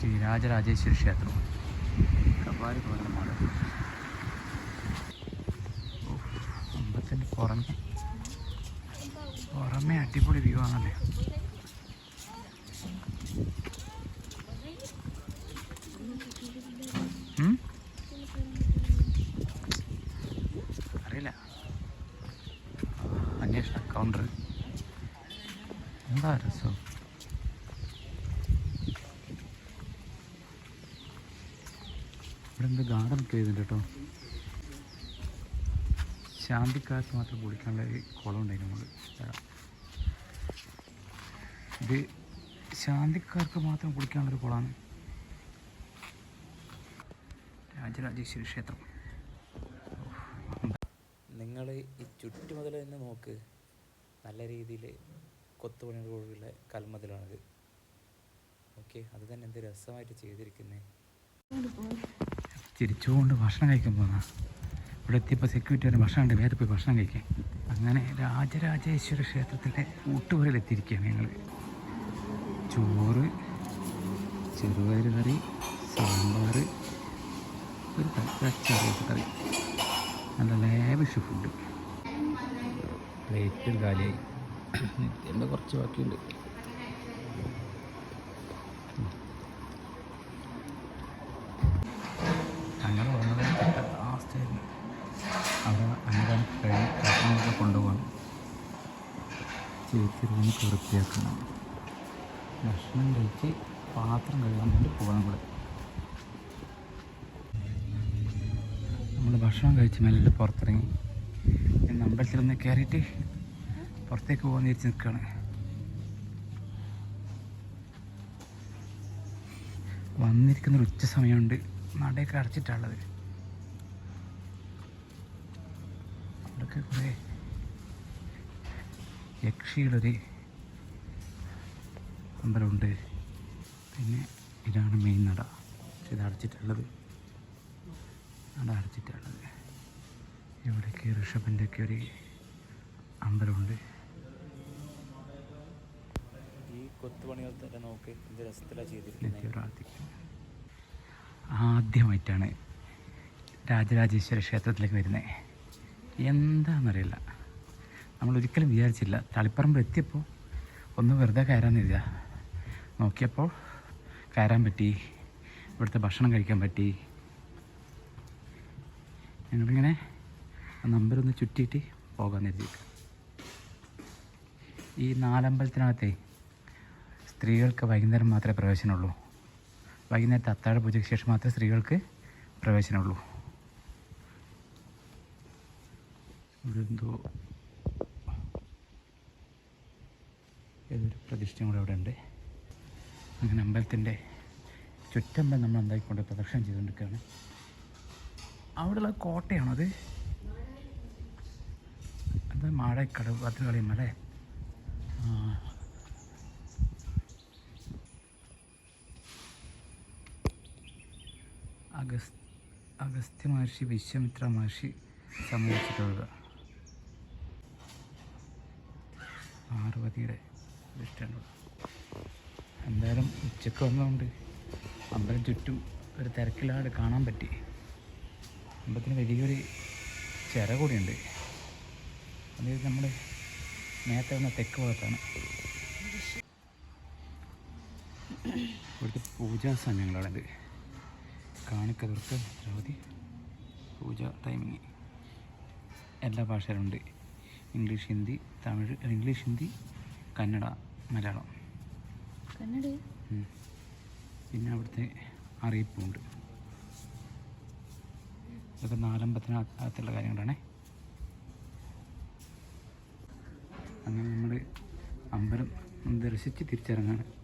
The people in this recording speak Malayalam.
ശ്രീ രാജരാജേശ്വരി ക്ഷേത്രം. കപാലി പൗർണമാണ് അമ്പത്തിന്റെ പുറമെ. പുറമെ അടിപൊളി വ്യൂ ആണല്ലേ? അറിയില്ല. അന്വേഷണ കൗണ്ടർ എന്താ രസം? ഇവിടെ എന്ത് ഗാർഡൻ ഒക്കെ ചെയ്തിട്ടുണ്ട് കേട്ടോ. ശാന്തിക്കാലത്ത് മാത്രം കുളിക്കാനുള്ള ഒരു കുളം ഉണ്ടായിരുന്നു നമ്മൾ ഇത്. ശാന്തിക്കാർക്ക് മാത്രം കുളിക്കാനുള്ള ഒരു കുളമാണ് രാജരാജേശ്വരി ക്ഷേത്രം നിങ്ങൾ ഈ ചുറ്റുമതിൽ തന്നെ നോക്ക്. നല്ല രീതിയിൽ കൊത്തുപണികളോടുള്ള കൽമതിലാണിത്. ഓക്കെ അത് തന്നെ എന്ത് രസമായിട്ട് ചെയ്തിരിക്കുന്നത് ചിരിച്ചുകൊണ്ട് ഭക്ഷണം കഴിക്കാൻ പോകുന്ന ഇവിടെ എത്തിയപ്പോൾ സെക്യൂരിറ്റി വരെ ഭക്ഷണം ഉണ്ട് വേറെ പോയി ഭക്ഷണം കഴിക്കാൻ. അങ്ങനെ രാജരാജേശ്വര ക്ഷേത്രത്തിന്റെ ഊട്ടുപുരയിൽ എത്തിയിരിക്കുകയാണ് ഞങ്ങൾ ചോറ് ചെറുപയർ കറി സാമ്പാർ ഒരു കറി കറി. നല്ല ലേവിഷ് ഫുഡ് പ്ലേറ്റ് കാലിയായി. നിത്യന്റെ കുറച്ച് ബാക്കിയുണ്ട്. ചേച്ചി റൂമൊക്കെ വൃത്തിയാക്കണം ഭക്ഷണം കഴിച്ച് പാത്രം കഴുകാൻ വേണ്ടി പോകണം കൂടെ നമ്മൾ ഭക്ഷണം കഴിച്ച് മെല്ലെ പുറത്തിറങ്ങി. അമ്പലത്തിലൊന്ന് കയറിയിട്ട് പുറത്തേക്ക് പോകാൻ തിരിച്ച് നിൽക്കുകയാണ്. വന്നിരിക്കുന്ന ഒരു ഉച്ച സമയമുണ്ട്. നടയൊക്കെ അടച്ചിട്ടാണുള്ളത് അവിടെയൊക്കെ കുറേ യക്ഷികളൊരു അമ്പലമുണ്ട് പിന്നെ ഇതാണ് മെയിൻ നട. ഇത് അടച്ചിട്ടുള്ളത്. നട അടച്ചിട്ടുള്ളത്. ഇവിടേക്ക് ഋഷഭന്റെ ഒക്കെ ഒരു അമ്പലമുണ്ട്. ഈ കൊത്തുപണികൾ തന്നെ നോക്ക് എന്ത് രസത്തിലാണ് ചെയ്തിരിക്കുന്നത്. നിത്യ പ്രാർത്ഥിക്കും ആദ്യമായിട്ടാണ് രാജരാജേശ്വര ക്ഷേത്രത്തിലേക്ക് വരുന്നത്. എന്താണെന്നറിയില്ല നമ്മൾ ഒരിക്കലും വിചാരിച്ചില്ല. തളിപ്പറമ്പ് എത്തിയപ്പോൾ ഒന്ന് വെറുതെ എഴുതുക നോക്കിയപ്പോൾ കയറാൻ പറ്റി. ഇവിടുത്തെ ഭക്ഷണം കഴിക്കാൻ പറ്റി. ഞങ്ങളിങ്ങനെ നമ്പരൊന്ന് ചുറ്റിയിട്ട് പോകാൻ എഴുതിയിട്ട് ഈ നാലമ്പലത്തിനകത്തെ സ്ത്രീകൾക്ക് വൈകുന്നേരം മാത്രമേ പ്രവേശനമുള്ളൂ. വൈകുന്നേരത്തെ അത്താഴ പൂജയ്ക്ക് ശേഷം മാത്രമേ സ്ത്രീകൾക്ക് പ്രവേശനമുള്ളൂ. ഇവിടെ എന്തോ പ്രതിഷ്ഠയും കൂടെ അവിടെ ഉണ്ട്. അങ്ങനെ അമ്പലത്തിന്റെ ചുറ്റമ്പലം നമ്മൾ എന്തായിക്കൊണ്ട് പ്രദർശനം ചെയ്തുകൊണ്ടിരിക്കുകയാണ്. അവിടെയുള്ള കോട്ടയാണത് അത്? മാഴക്കടവ് ഭദ്രകാളി മല അഗസ് അഗസ്ത്യ മഹർഷി വിശ്വമിത്ര മഹർഷി സമീപിച്ചിട്ടുള്ളത് പാർവതിയുടെ ഇഷ്ടമാണ്. എന്തായാലും ഉച്ചയ്ക്ക് വന്നതുകൊണ്ട് അമ്പലം ചുറ്റും ഒരു തിരക്കില്ലാതെ കാണാൻ പറ്റി. അമ്പലത്തിന് വലിയൊരു ചിറ കൂടിയുണ്ട്. അതായത് നമ്മൾ നേരത്തെ വന്ന തെക്ക് ഭാഗത്താണ്. ഇവിടുത്തെ പൂജാ സമയങ്ങളാണിത് കാണിക്കതിർക്ക് ഭദ്രാവതി പൂജ ടൈമിങ് എല്ലാ ഭാഷയിലുണ്ട്. English Hindi Tamil English Hindi Kannada Malayalam. Kannada. പിന്നെ അവിടുത്തെ അറിയിപ്പുണ്ട്. ഇതൊക്കെ നാലമ്പത്തിനകത്തുള്ള കാര്യങ്ങളാണേ. അങ്ങനെ നമ്മൾ അമ്പലം ദർശിച്ച് തിരിച്ചിറങ്ങാണ്.